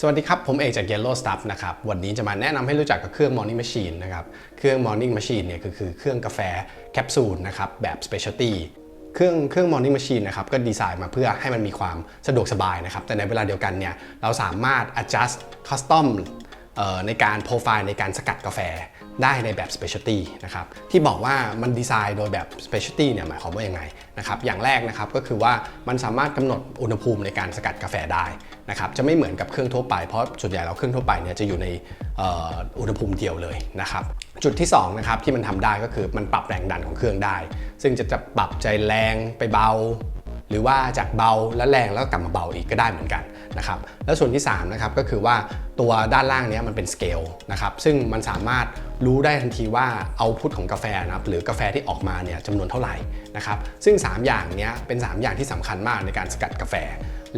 สวัสดีครับ ผมเอกจาก Yellow Stuff นะครับ วันนี้จะมาแนะนำให้รู้จักกับเครื่อง Morning Machine นะครับ เครื่อง Morning Machine เนี่ยก็คือเครื่องกาแฟแคปซูลนะครับแบบ Specialty เครื่องเครื่อง Morning Machine นะครับก็ดีไซน์มาเพื่อให้มันมีความสะดวกสบายนะครับ แต่ในเวลาเดียวกันเนี่ยเราสามารถ adjust custom เอ่อในการโปรไฟล์ในการสกัดกาแฟได้ในแบบ specialty นะครับที่บอกว่ามันดีไซน์โดยแบบ specialty เนี่ยหมายความว่ายังไงนะครับอย่างแรกนะครับก็คือว่ามันสามารถกำหนดอุณหภูมิในการสกัดกาแฟได้ นะครับจะไม่เหมือนกับเครื่องทั่วไปเพราะส่วนใหญ่เราเครื่องทั่วไปเนี่ยจะอยู่ในอุณหภูมิเดียวเลยนะครับจุดที่สองนะครับที่มันทำได้ก็คือมันปรับแรงดันของเครื่องได้ ซึ่งจะจะปรับใจแรงไปเบา หรือว่าจากเบาแล้วแรงแล้วกลับมาเบาอีกก็ได้เหมือนกันนะครับแล้วส่วนที่3นะครับก็คือว่าตัวด้านล่างเนี้ยมันเป็นสเกลนะครับซึ่งมันสามารถรู้ได้ทันทีว่าเอาพุทของกาแฟนะครับหรือกาแฟที่ออกมาเนี่ยจำนวนเท่าไหร่นะครับซึ่ง 3 อย่างเนี้ยเป็น 3 อย่างที่สำคัญมากในการสกัดกาแฟ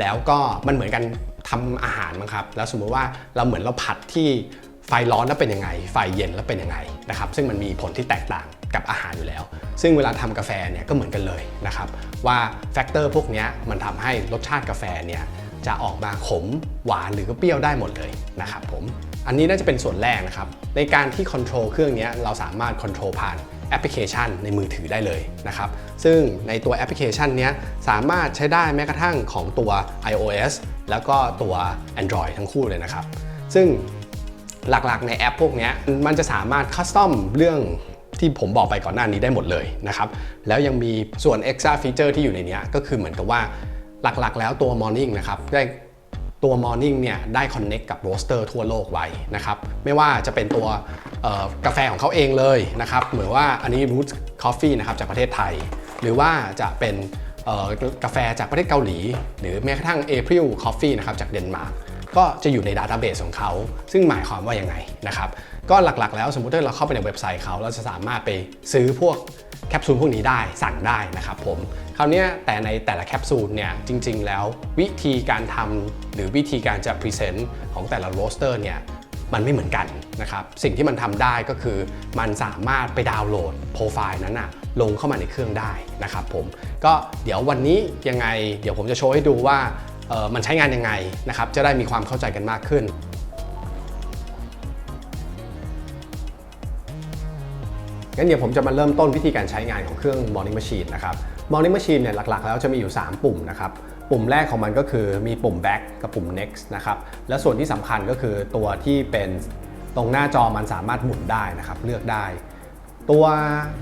แล้วก็มันเหมือนกันทำอาหารมั้งครับ แล้วสมมุติว่าเราเหมือนเราผัดที่ไฟร้อนแล้วเป็นยังไง ไฟเย็นแล้วเป็นยังไงนะครับ ซึ่งมันมีผลที่แตกต่างกับอาหารอยู่แล้ว ซึ่งเวลาทำกาแฟเนี่ยก็เหมือนกันเลยนะครับ ว่าแฟกเตอร์พวกนี้มันทำให้รสชาติกาแฟเนี่ยจะออกมาขมหวานหรือก็เปรี้ยวได้หมดเลยนะครับผม อันนี้น่าจะเป็นส่วนแรกนะครับ ในการที่คอนโทรลเครื่องนี้เราสามารถคอนโทรลผ่านแอปพลิเคชันในมือถือได้เลยนะครับ ซึ่งในตัวแอปพลิเคชันนี้สามารถใช้ได้แม้กระทั่งของตัว iOS แล้วก็ตัว Android ทั้งคู่เลยนะครับ ซึ่งหลักๆในแอปพวกนี้มันจะสามารถคัสตอมเรื่องที่ผมบอกไปก่อนหน้านี้ได้หมดเลยนะครับ แล้วยังมีส่วน extra feature ที่อยู่ในนี้ก็คือเหมือนกับว่าหลักๆ แล้วตัว Morning นะครับได้ตัว Morning เนี่ยได้ connect กับ roaster ทั่วโลกไว้นะครับ ไม่ว่าจะเป็นตัว กาแฟของเขาเองเลยนะครับเหมือนว่าอันนี้ Root Coffee นะครับจากประเทศไทย หรือว่าจะเป็นกาแฟจากประเทศเกาหลี หรือแม้กระทั่ง April Coffee นะครับจากเดนมาร์กก็จะอยู่ในดัตต้าเบสของเขา ซึ่งหมายความว่ายังไงนะครับ ก็หลักๆ แล้วสมมุติถ้าเราเข้าไปในเว็บไซต์เขา เราจะสามารถไปซื้อพวกแคปซูลพวกนี้ได้สั่งได้นะครับผม คราวนี้แต่ในแต่ละแคปซูลเนี่ยจริง ๆ แล้ววิธีการทำหรือวิธีการจะพรีเซนต์ของแต่ละโรสเตอร์เนี่ย มันไม่เหมือนกันนะครับสิ่งที่มันทำได้ก็คือ มันสามารถไปดาวน์โหลดโปรไฟล์นั้นอะลงเข้ามาในเครื่องได้นะครับผมก็เดี๋ยววันนี้ยังไง เดี๋ยวผมจะโชว์ให้ดูว่ามันใช้งานยังไงนะครับจะได้มีความเข้าใจกันมากขึ้นงั้นเดี๋ยวผมจะมาเริ่มต้นวิธีการใช้งานของเครื่อง Morning Machine นะครับ Morning Machine เนี่ยหลักๆ แล้วจะมีอยู่ 3 ปุ่มนะครับ ปุ่มแรกของมันก็คือมีปุ่ม back กับปุ่ม next นะครับ และส่วนที่สำคัญก็คือตัวที่เป็นตรงหน้าจอมันสามารถหมุนได้นะครับ เลือกได้ ตัว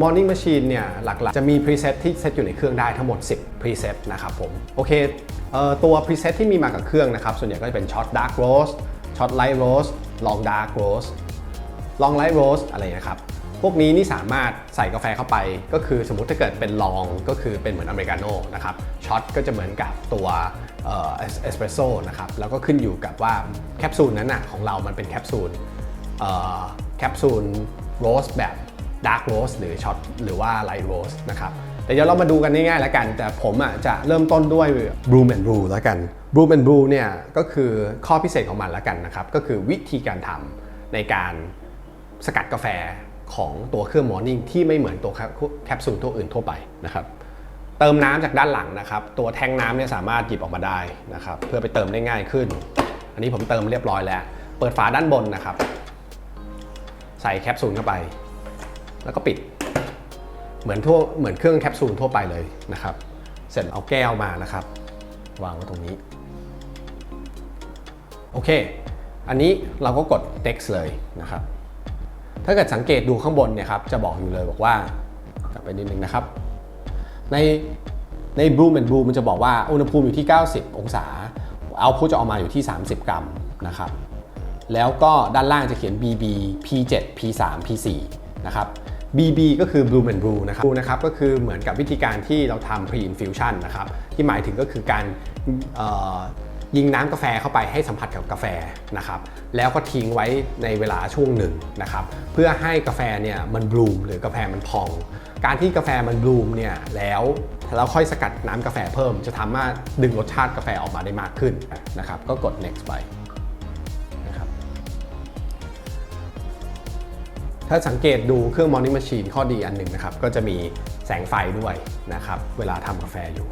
Morning Machine เนี่ยหลักๆ จะมี preset ที่เซตอยู่ในเครื่องได้ทั้งหมด 10 preset นะครับผม โอเคเอ่อตัว preset ที่มีมากับเครื่องนะครับ ส่วนใหญ่ก็จะเป็น short dark roast short light roast long dark roast long light roast อะไรนะครับ พวกนี้นี่สามารถใส่กาแฟเข้าไป ก็คือสมมติถ้าเกิดเป็นลองก็คือเป็นเหมือนอเมริกาโน่นะครับช็อตก็จะเหมือนกับตัวเอสเปรสโซ่นะครับแล้วก็ขึ้นอยู่กับว่าแคปซูลนั้นนะของเรามันเป็นแคปซูลแคปซูลโรสแบบดาร์กโรสหรือช็อตหรือว่าไลท์โรสนะครับแต่เดี๋ยวเรามาดูกันง่ายๆแล้วกัน แต่ผมอะจะเริ่มต้นด้วย Brew and Brew แล้วกัน Brew and Brew เนี่ยก็คือข้อพิเศษของมันแล้วกันนะครับ ก็คือวิธีการทำในการสกัดกาแฟ ของตัวเครื่องมอร์นิ่งที่ไม่เหมือนตัวแคปซูลตัวอื่นทั่วไปนะครับเติมน้ำจากด้านหลังนะครับ ตัวแทงน้ำเนี่ยสามารถหยิบออกมาได้นะครับ เพื่อไปเติมได้ง่ายขึ้น อันนี้ผมเติมเรียบร้อยแล้ว เปิดฝาด้านบนนะครับ ใส่แคปซูลเข้าไป แล้วก็ปิด เหมือนทั่วเหมือนเครื่องแคปซูลทั่วไปเลยนะครับ เสร็จเอาแก้วมานะครับ วางไว้ตรงนี้ โอเค อันนี้เราก็กด text เลยนะครับ ถ้าเกิดสังเกตดูข้างบนเนี่ยครับจะบอกอยู่เลยบอกว่ากลับไปนิดนึงนะครับ ในใน Brew and Brew มันจะบอกว่าอุณหภูมิอยู่ที่ 90 องศาเอาพุจะออกมาอยู่ที่ 30 กรัมนะครับแล้วก็ด้านล่างจะเขียน BB P7 P3 P4 นะครับ BB ก็คือ Brew and Brew นะครับ Brew นะครับก็คือเหมือนกับวิธีการที่เราทำ pre-infusion นะครับ ที่หมายถึงก็คือการ ยิงน้ำกาแฟเข้าไปให้สัมผัสกับกาแฟนะครับแล้วก็ทิ้งไว้ในเวลาช่วงหนึ่งนะครับเพื่อให้กาแฟเนี่ยมันบลูมหรือกาแฟมันพอง การที่กาแฟมันบลูมเนี่ยแล้วแล้วค่อยสกัดน้ำกาแฟเพิ่ม จะทำให้ดึงรสชาติกาแฟออกมาได้มากขึ้นนะครับก็กด next ไปนะครับถ้าสังเกตดูเครื่อง Morning Machine ข้อดีอันหนึ่งนะครับก็จะมีแสงไฟด้วยนะครับเวลาทำกาแฟอยู่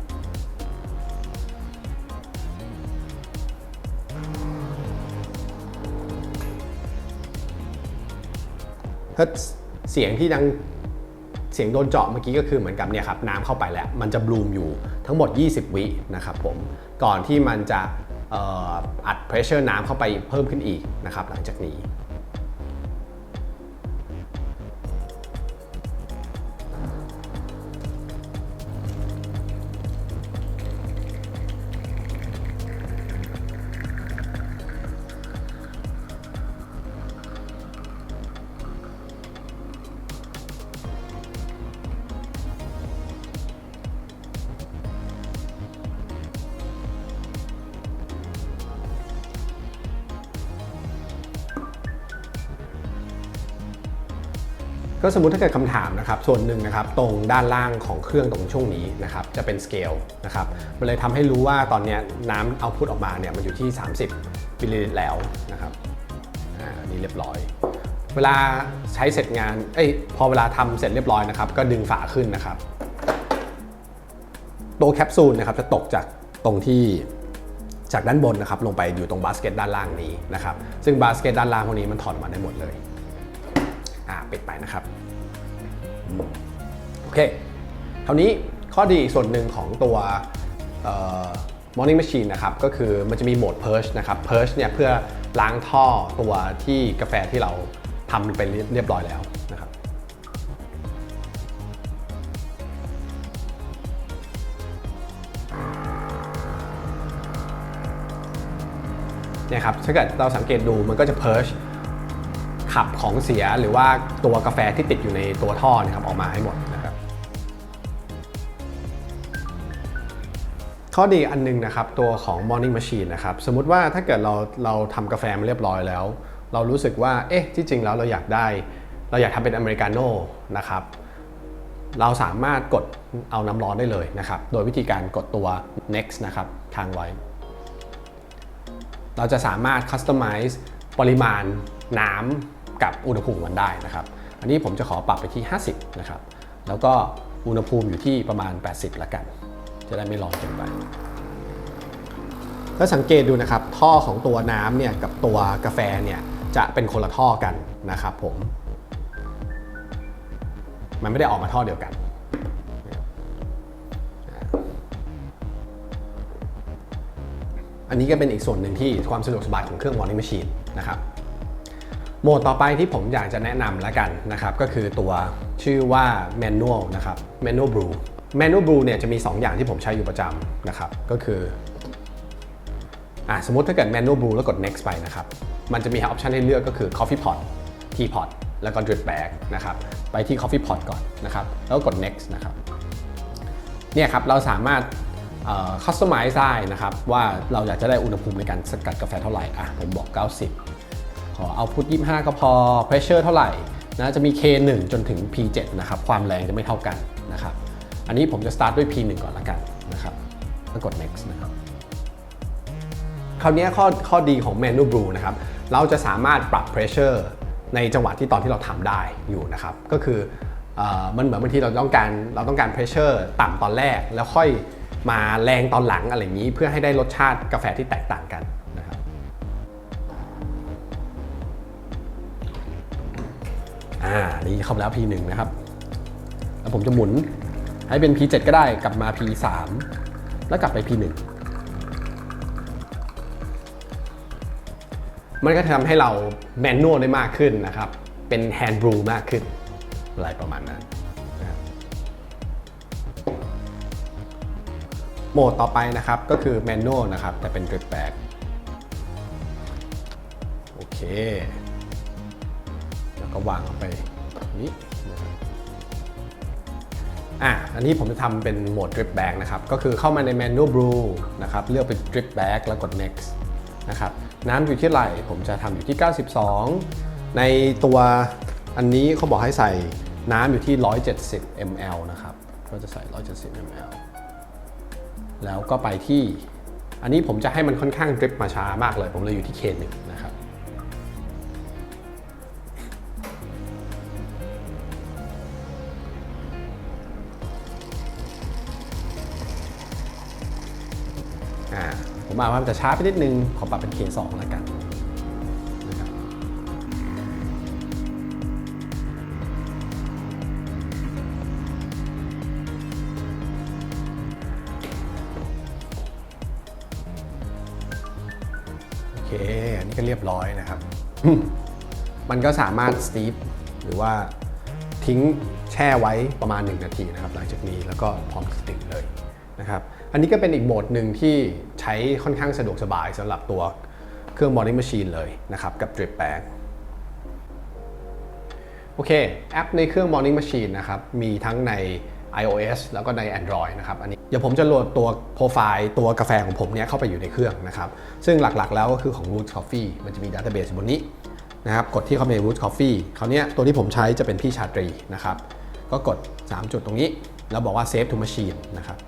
ถ้าเสียงที่ดังเสียงโดนเจาะเมื่อกี้ก็คือเหมือนกับเนี่ยครับน้ำเข้าไปแล้ว มันจะบลูมอยู่ทั้งหมด 20 วินะครับผมก่อนที่มันจะอออัดเพรสเชอร์น้ำเข้าไปเพิ่มขึ้นอีกนะครับหลังจากนี้ ก็สมมติถ้าเกิดคำถามนะครับส่วนหนึ่งนะครับตรงด้านล่างของเครื่องตรงช่วงนี้นะครับจะเป็นสเกลนะครับมันเลยทำให้รู้ว่าตอนนี้น้ำเอาพุทออกมาเนี่ยมันอยู่ที่ 30มิลลิลิตรแล้วนะครับอ่าอันนี่เรียบร้อย เวลาใช้เสร็จงานเอ้ยพอเวลาทำเสร็จเรียบร้อยนะครับก็ดึงฝาขึ้นนะครับตัวแคปซูลนะครับจะตกจากตรงที่จากด้านบนนะครับลงไปอยู่ตรงบาสเกตด้านล่างนี้นะครับซึ่งบาสเกตด้านล่างพวกนี้มันถอดออกมาได้หมดเลย อ่าปิดไปนะครับโอเคคราวนี้ข้อดีส่วนหนึ่งของตัวเอ่อ morning machine นะครับก็คือมันจะมีโหมด purge นะครับ purge เนี่ยเพื่อล้างท่อตัวที่กาแฟที่เราทำไปเรียบร้อยแล้วนะครับเนี่ยครับถ้าเกิดเราสังเกตดูมันก็จะ purge ขับของเสียหรือว่าตัวกาแฟที่ติดอยู่ในตัวท่อนะครับออกมาให้หมดนะครับข้อดีอันนึงนะครับตัวของ Morning Machine นะครับสมมติว่าถ้าเกิดเราเราทำกาแฟมาเรียบร้อยแล้ว เรารู้สึกว่าเอ๊ะที่จริงแล้วเราอยากได้ เราอยากทำเป็นอเมริกาโน่นะครับเราสามารถกดเอาน้ำร้อนได้เลยนะครับโดยวิธีการกดตัว next นะครับทางไว้ เราจะสามารถ customize ปริมาณน้ำ กับอุณหภูมิมันได้นะครับ อันนี้ผมจะขอปรับไปที่ 50 นะครับ แล้วก็อุณหภูมิอยู่ที่ประมาณ 80ละกัน จะได้ไม่ร้อนเกินไปถ้าสังเกตดูนะครับ ท่อของตัวน้ำเนี่ยกับตัวกาแฟเนี่ยจะเป็นคนละท่อกันนะครับผม มันไม่ได้ออกมาท่อเดียวกัน อันนี้ก็เป็นอีกส่วนหนึ่งที่ความสะดวกสบายของเครื่อง Morning Machine นะครับ โหมดต่อไปที่ผมอยากจะแนะนำแล้วกันนะครับก็คือตัวชื่อว่า Manual นะครับ Manual Brew Manual Brew เนี่ยจะมี 2 อย่างที่ผมใช้อยู่ประจำนะครับก็คืออะสมมติถ้าเกิด Manual Brew แล้วกด next ไปนะครับมันจะมีออปชันให้เลือกก็คือ Coffee Pot Tea Pot แล้วก็ Drip Bag นะครับไปที่ Coffee Pot ก่อนนะครับแล้วกด next นะครับเนี่ยครับเราสามารถคัสตอมไมซ์ได้นะครับว่าเราอยากจะได้อุณหภูมิในการสกัดกาแฟเท่าไหร่อะผมบอก 90 ขอเอาพุท25 ก็พอ Pressure เท่าไหร่นะจะมี K1 จนถึง P7 นะครับความแรงจะไม่เท่ากันนะครับอันนี้ผมจะ start ด้วย P1 ก่อนละกันนะครับแล้วกด next นะครับคราวนี้ข้อข้อดีของ Manual Brew นะครับเราจะสามารถปรับ pressure ในจังหวะที่ตอนที่เราทำได้อยู่นะครับก็คือมันเหมือนบางทีเราต้องการเราต้องการ pressure ต่ำตอนแรกแล้วค่อยมาแรงตอนหลังอะไรอย่างนี้ เพื่อให้ได้รสชาติกาแฟที่แตกต่างกัน อ่านี่เข้ามาแล้ว P1 นะครับ แล้วผมจะหมุนให้เป็น P7 ก็ได้กลับมา P3 แล้วกลับไป P1 มันก็ทำให้เราแมนนวลได้มากขึ้นนะครับ เป็นแฮนด์บรูมากขึ้น อะไรประมาณนั้นโหมดต่อไปนะครับก็คือแมนนวลนะครับ แต่เป็น drip bag โอเค แล้วก็วางออกไปอย่างนี้นะครับอะอันนี้ผมจะทำเป็นโหมด drip bag นะครับ ก็คือเข้ามาใน manual brew นะครับ เลือกเป็น drip bag แล้วกด next นะครับ น้ำอยู่ที่ไหร่ผมจะทำอยู่ที่ 92 ในตัวอันนี้เขาบอกให้ใส่น้ำอยู่ที่ 170 ml นะครับ ก็จะใส่ 170 ml แล้วก็ไปที่ อันนี้ผมจะให้มันค่อนข้างดริปมาช้ามากเลย ผมเลยอยู่ที่ K1 นะครับ มาว่ามันจะช้าไปนิดนึง ขอปรับเป็น K2 แล้วกันะครับโอเค อันนี้ก็เรียบร้อยนะครับ มันก็สามารถสตีฟหรือว่าทิ้งแช่ไว้ประมาณ 1 นาทีนะครับหลังจากนี้แล้วก็พร้อมสติกเลยนะครับ อันนี้ก็เป็นอีกโหมดหนึ่งที่ ช้ค่อนข้างสะดวกสบายสำหรับตัวเครื่อง Morning Machine เลยนะครับกับ Drip Bag โอเค แอปในเครื่อง Morning Machine นะครับมีทั้งใน iOS แล้วก็ใน Android นะครับ อันนี้เดี๋ยวผมจะโหลดตัวโปรไฟล์ตัวกาแฟของผมเนี้ยเข้าไปอยู่ในเครื่องนะครับ ซึ่งหลักๆแล้วก็คือของ Roots Coffee มันจะมีดัตเตอร์เบสบนนี้นะครับ กดที่เข้าไปใน Roots Coffee คราวเนี้ยตัวที่ผมใช้จะเป็นพี่ชาตรีนะครับ ก็กด 3 จุดตรงนี้ แล้วบอกว่า Save to Machine นะครับ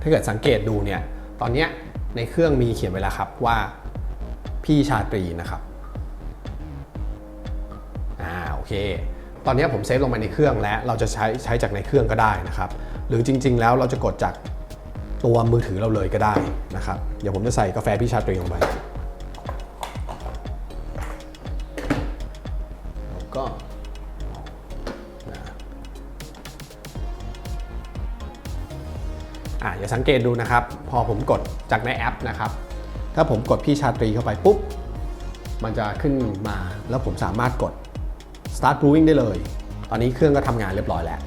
ถ้าเกิดสังเกตดูเนี่ย ตอนเนี้ยในเครื่องมีเขียนไว้แล้วครับว่าพี่ชาตรีนะครับ อ่า โอเค ตอนนี้ผมเซฟลงมาในเครื่องแล้ว เราจะใช้ใช้จากในเครื่องก็ได้นะครับ หรือจริง ๆ แล้วเราจะกดจากตัวมือถือเราเลยก็ได้นะครับ เดี๋ยวผมจะใส่กาแฟพี่ชาตรีลงไป สังเกตดูนะครับ พอผมกดจากในแอปนะครับ ถ้าผมกดพี่ชาตรีเข้าไปปุ๊บ มันจะขึ้นมาแล้วผมสามารถกด start brewing ได้เลย ตอนนี้เครื่องก็ทำงานเรียบร้อยแล้ว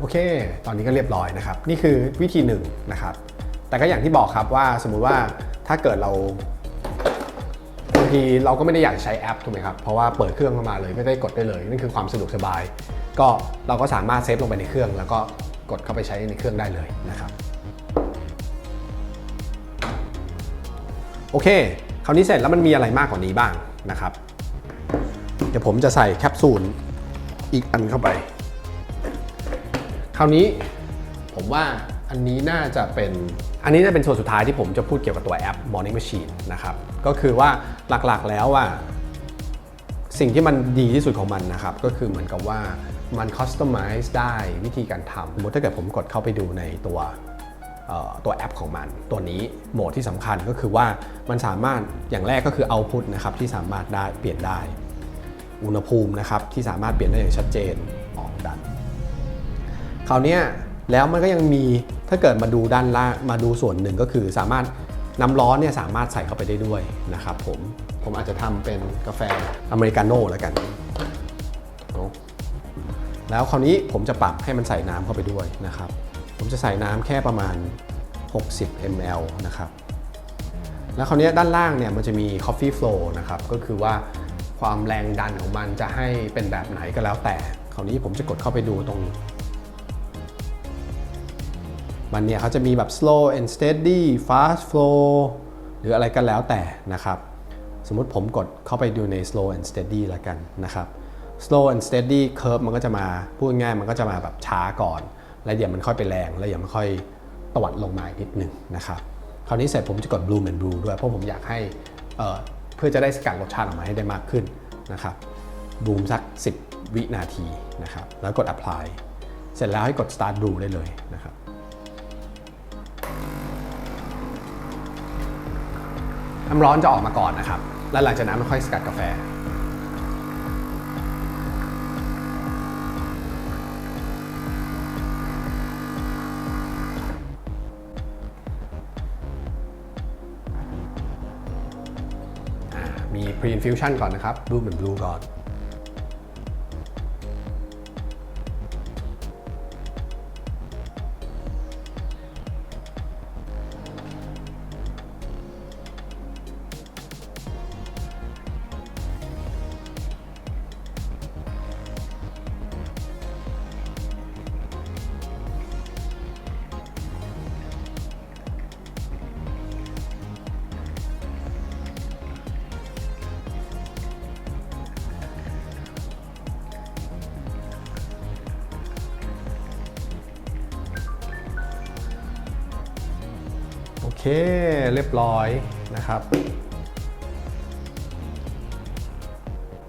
โอเค ตอนนี้ก็เรียบร้อยนะครับ นี่คือวิธีหนึ่งนะครับ แต่ก็อย่างที่บอกครับว่าสมมุติว่าถ้าเกิดเราบางทีเราก็ไม่ได้อยากใช้แอปถูกไหมครับ เพราะว่าเปิดเครื่องเข้ามาเลยก็ได้กดได้เลยนั่นคือความสะดวกสบาย ก็เราก็สามารถเซฟลงไปในเครื่อง แล้วก็กดเข้าไปใช้ในเครื่องได้เลยนะครับโอเค คราวนี้เสร็จแล้วมันมีอะไรมากกว่านี้บ้างนะครับ เดี๋ยวผมจะใส่แคปซูลอีกอันเข้าไป คราวนี้ผมว่าอันนี้น่าจะเป็นอันนี้จะเป็นส่วนสุดท้ายที่ผมจะพูดเกี่ยวกับตัวแอป Morning Machine นะครับ ก็คือว่าหลักๆแล้วว่าสิ่งที่มันดีที่สุดของมันนะครับ ก็คือเหมือนกับว่ามัน customize ได้วิธีการทำสมมติถ้าเกิดผมกดเข้าไปดูในตัวตัวแอปของมัน ตัวนี้โหมดที่สำคัญก็คือว่ามันสามารถอย่างแรกก็คือ output นะครับที่สามารถได้เปลี่ยนได้ อุณหภูมินะครับที่สามารถเปลี่ยนได้อย่างชัดเจน คราวนี้แล้วมันก็ยังมีถ้าเกิดมาดูด้านล่างมาดูส่วนหนึ่งก็คือสามารถน้ำร้อนเนี่ยสามารถใส่เข้าไปได้ด้วยนะครับผมผมอาจจะทำเป็นกาแฟอเมริกาโน่แล้วกัน แล้วคราวนี้ผมจะปรับให้มันใส่น้ำเข้าไปด้วยนะครับ ผมจะใส่น้ำแค่ประมาณ 60 ml นะครับ แล้วคราวนี้ด้านล่างเนี่ยมันจะมี coffee flow นะครับ ก็คือว่าความแรงดันของมันจะให้เป็นแบบไหนก็แล้วแต่ คราวนี้ผมจะกดเข้าไปดูตรง มันเนี่ยเขาจะมีแบบ slow and steady fast flow หรืออะไรก็แล้วแต่นะครับ สมมุติผมกดเข้าไปดูใน slow and steady ล้วกันนะครับ slow and steady curve มันก็จะมาพูดง่ายมันก็จะมาแบบช้าก่อน แล้วเดี๋ยวมันค่อยไปแรง แล้วเดี๋ยวมันค่อยตวัดลงมาอีกนิดหนึ่งนะครับคราวนี้เสร็จผมจะกด bloom and brew ด้วย เพราะผมอยากให้เเพื่อจะได้สกัดรสชาติออกมาให้ได้มากขึ้นนะครับบูมสัก 10 วินาทีนะครับ แล้วกด apply เสร็จแล้วให้กด start brew ได้เลยนะ น้ำร้อนจะออกมาก่อนนะครับ แล้วหลังจากนั้นมันค่อยสกัดกาแฟอ่ามี pre infusion ก่อนนะครับ blue เหมือน blue ก่อน เรียบร้อยนะครับ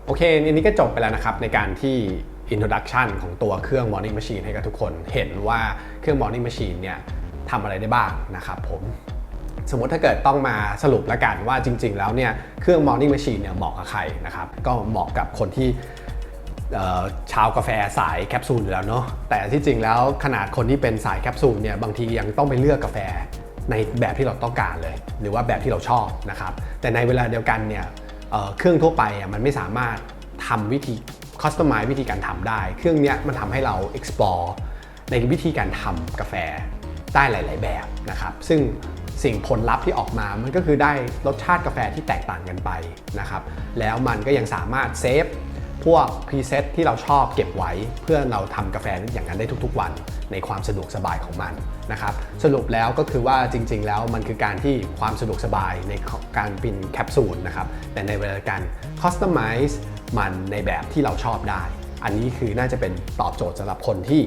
โอเคอันนี้ก็จบไปแล้วนะครับในการที่ introduction ของตัวเครื่อง morning machine ให้กับทุกคนเห็นว่าเครื่อง morning machine เนี่ยทำอะไรได้บ้างนะครับผมสมมติถ้าเกิดต้องมาสรุปแล้วกันว่าจริง ๆ แล้วเนี่ยเครื่อง morning machine เนี่ยเหมาะกับใครนะครับก็เหมาะกับคนที่เอ่อชาวกาแฟสายแคปซูลอยู่แล้วเนาะแต่ที่จริงแล้วขนาดคนที่เป็นสายแคปซูลเนี่ยบางทียังต้องไปเลือกกาแฟ ในแบบที่เราต้องการเลย หรือว่าแบบที่เราชอบนะครับ แต่ในเวลาเดียวกันเนี่ยเเครื่องทั่วไปอะมันไม่สามารถทำวิธี customize วิธีการทำได้ เครื่องเนี้ยมันทำให้เรา explore ในวิธีการทำกาแฟได้หลาย ๆ แบบนะครับ ซึ่งสิ่งผลลัพธ์ที่ออกมา มันก็คือได้รสชาติกาแฟที่แตกต่างกันไปนะครับ แล้วมันก็ยังสามารถเซฟ พวกพรีเซตที่เราชอบเก็บไว้ เพื่อเราทำกาแฟอย่างนั้นได้ทุกๆวันในความสะดวกสบายของมันนะครับสรุปแล้วก็คือว่าจริง ๆ แล้วมันคือการที่ความสะดวกสบายในการเป็นแคปซูลนะครับแต่ในเวลาการ customize มันในแบบที่เราชอบได้ อันนี้คือน่าจะเป็นตอบโจทย์สำหรับคนที่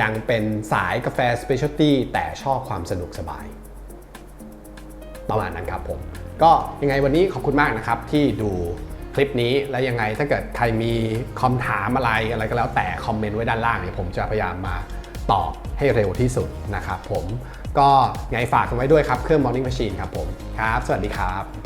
ยังเป็นสายกาแฟสเปเชียลตี้แต่ชอบความสะดวกสบาย ประมาณนั้นครับผม ก็ยังไงวันนี้ขอบคุณมากนะครับที่ดู คลิปนี้แล้วยังไงถ้าเกิดใครมีคำถามอะไรอะไรก็แล้วแต่คอมเมนต์ไว้ด้านล่างเนี่ยผมจะพยายามมาตอบให้เร็วที่สุดนะครับผมก็ยังไงฝากกันไว้ด้วยครับเครื่อง Morning Machine ครับผมครับ สวัสดีครับ